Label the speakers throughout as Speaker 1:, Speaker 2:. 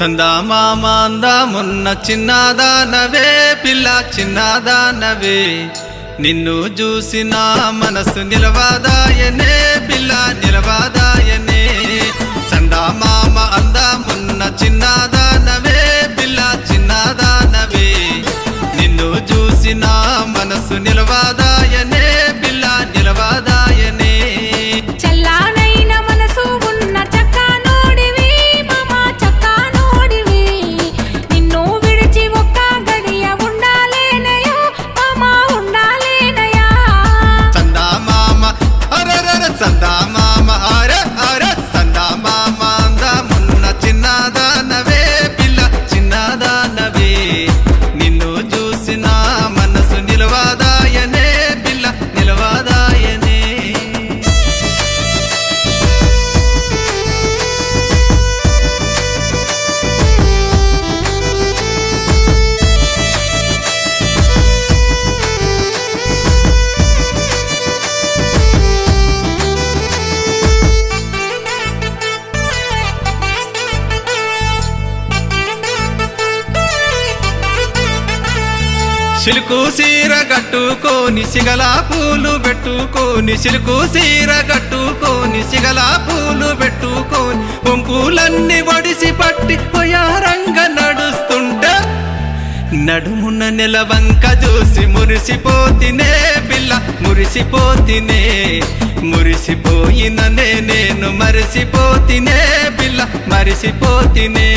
Speaker 1: చందామామ అందమున్న చిన్నదానవే పిల్ల చిన్నదానవే. నిన్ను చూసిన మనసు నిలవాదాయనే పిల్ల నిలవాదాయనే. చందామామ అందమున్న చిన్నదానవే పిల్ల చిన్నదానవే. నిన్ను చూసిన మనసు నిలవాదాయనే పిల్ల నిలవాదా సిలుకు సీర కట్టుకోని సిగల పూలు పెట్టుకోని సిలుకు సీర కట్టుకోని సిగల పూలు పెట్టుకోని కొంకులన్నీ ఒడిసి పట్టి పోయారంగ నడుస్తుంటే నడుమున నెలవంక చూసి మురిసిపోతినే పిల్ల మురిసిపోతినే మురిసిపోయిన నేను మరిసిపోతినే పిల్ల మరిసిపోతినే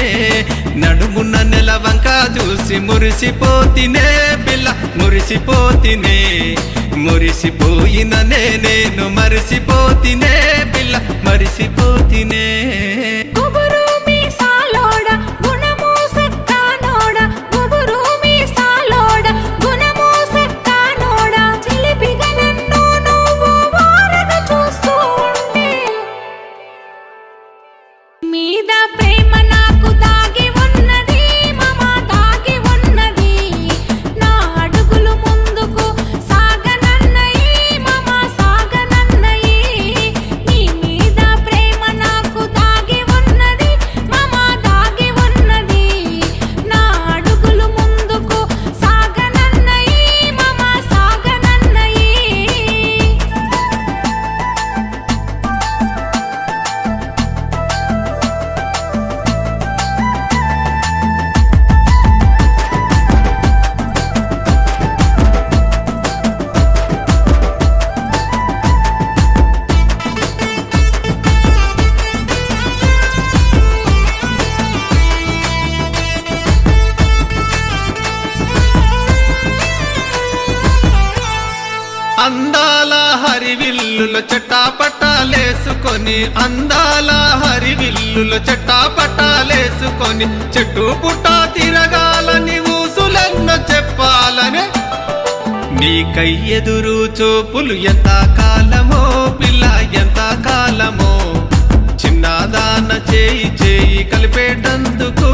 Speaker 1: నడుమున నెలవంక చూసి మురిసిపోతినే పిల్ల మురిసిపోతినే. మురిసిపోయిన నేను మరిసిపోతినే పిల్ల
Speaker 2: మరిసిపో
Speaker 1: అందాల హరివిల్లుల చట్టాపట్టాలేసుకొని అందాల హరివిల్లుల చట్టాపట్టాలేసుకొని చెట్టు పుట్ట తిరగాలని ఊసులన్న చెప్పాలని. నీ కై ఎదురు చూపులు ఎంత కాలమో పిల్ల ఎంత కాలమో చిన్నదాన చేయి చేయి కలిపేటందుకు